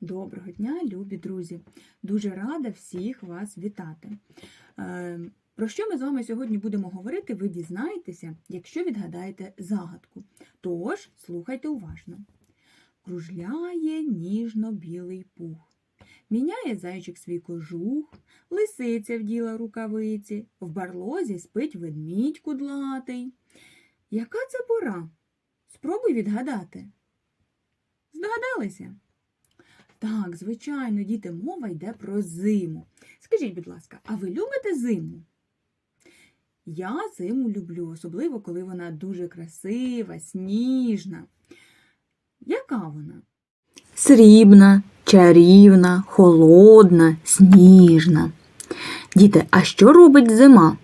Доброго дня, любі друзі! Дуже рада всіх вас вітати. Е, Про що ми з вами сьогодні будемо говорити, ви дізнаєтеся, якщо відгадаєте загадку. Тож слухайте уважно. Кружляє ніжно-білий пух. Міняє зайчик свій кожух, лисиця вділа рукавиці, в барлозі спить ведмідь кудлатий. Яка це пора? Спробуй відгадати. Здогадалися? Так, звичайно, діти, мова йде про зиму. Скажіть, будь ласка, а ви любите зиму? Я зиму люблю, особливо коли вона дуже красива, сніжна. Яка вона? Срібна, чарівна, холодна, сніжна. Діти, а що робить зима?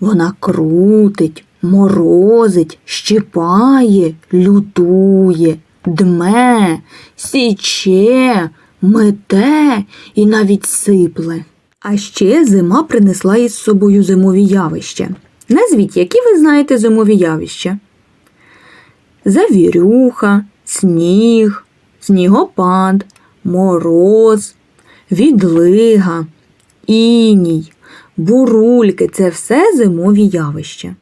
Вона крутить, морозить, щипає, лютує, дме, січе, мете і навіть сипле. А ще зима принесла із собою зимові явища. Назвіть, які ви знаєте зимові явища? Завірюха, сніг, снігопад, мороз, відлига, іній, бурульки це все зимові явища.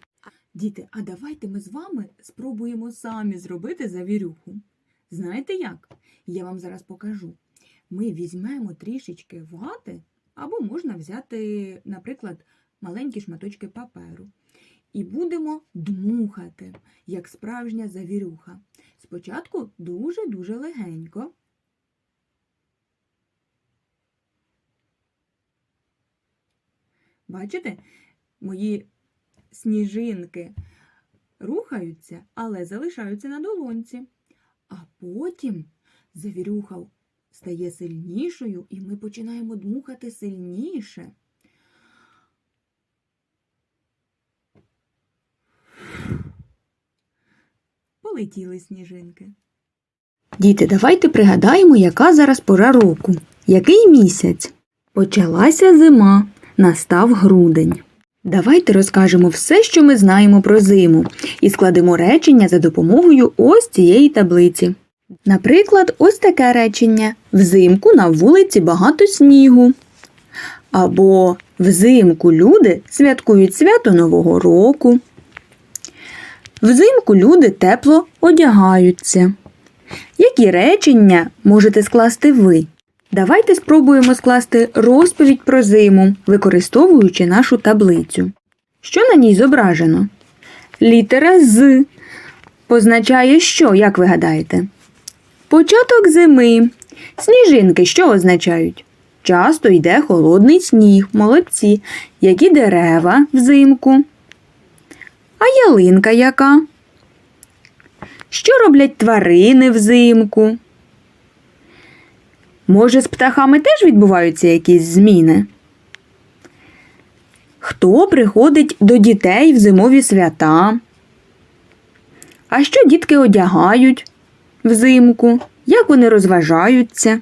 Діти, а давайте ми з вами спробуємо самі зробити завірюху. Знаєте як? Я вам зараз покажу. Ми візьмемо трішечки вати, або можна взяти, наприклад, маленькі шматочки паперу. І будемо дмухати, як справжня завірюха. Спочатку дуже-дуже легенько. Бачите, мої сніжинки рухаються, але залишаються на долонці. А потім завірюха стає сильнішою, і ми починаємо дмухати сильніше. Полетіли сніжинки. Діти, давайте пригадаємо, яка зараз пора року. Який місяць? Почалася зима, настав грудень. Давайте розкажемо все, що ми знаємо про зиму, і складемо речення за допомогою ось цієї таблиці. Наприклад, ось таке речення: Взимку на вулиці багато снігу. Або Взимку люди святкують свято Нового року. Взимку люди тепло одягаються. Які речення можете скласти ви? Давайте спробуємо скласти розповідь про зиму, використовуючи нашу таблицю. Що на ній зображено? Літера з позначає що, як ви гадаєте? Початок зими. Сніжинки що означають? Часто йде холодний сніг, молодці. Які дерева взимку? А ялинка яка? Що роблять тварини взимку? Може, з птахами теж відбуваються якісь зміни? Хто приходить до дітей в зимові свята? А що дітки одягають взимку? Як вони розважаються?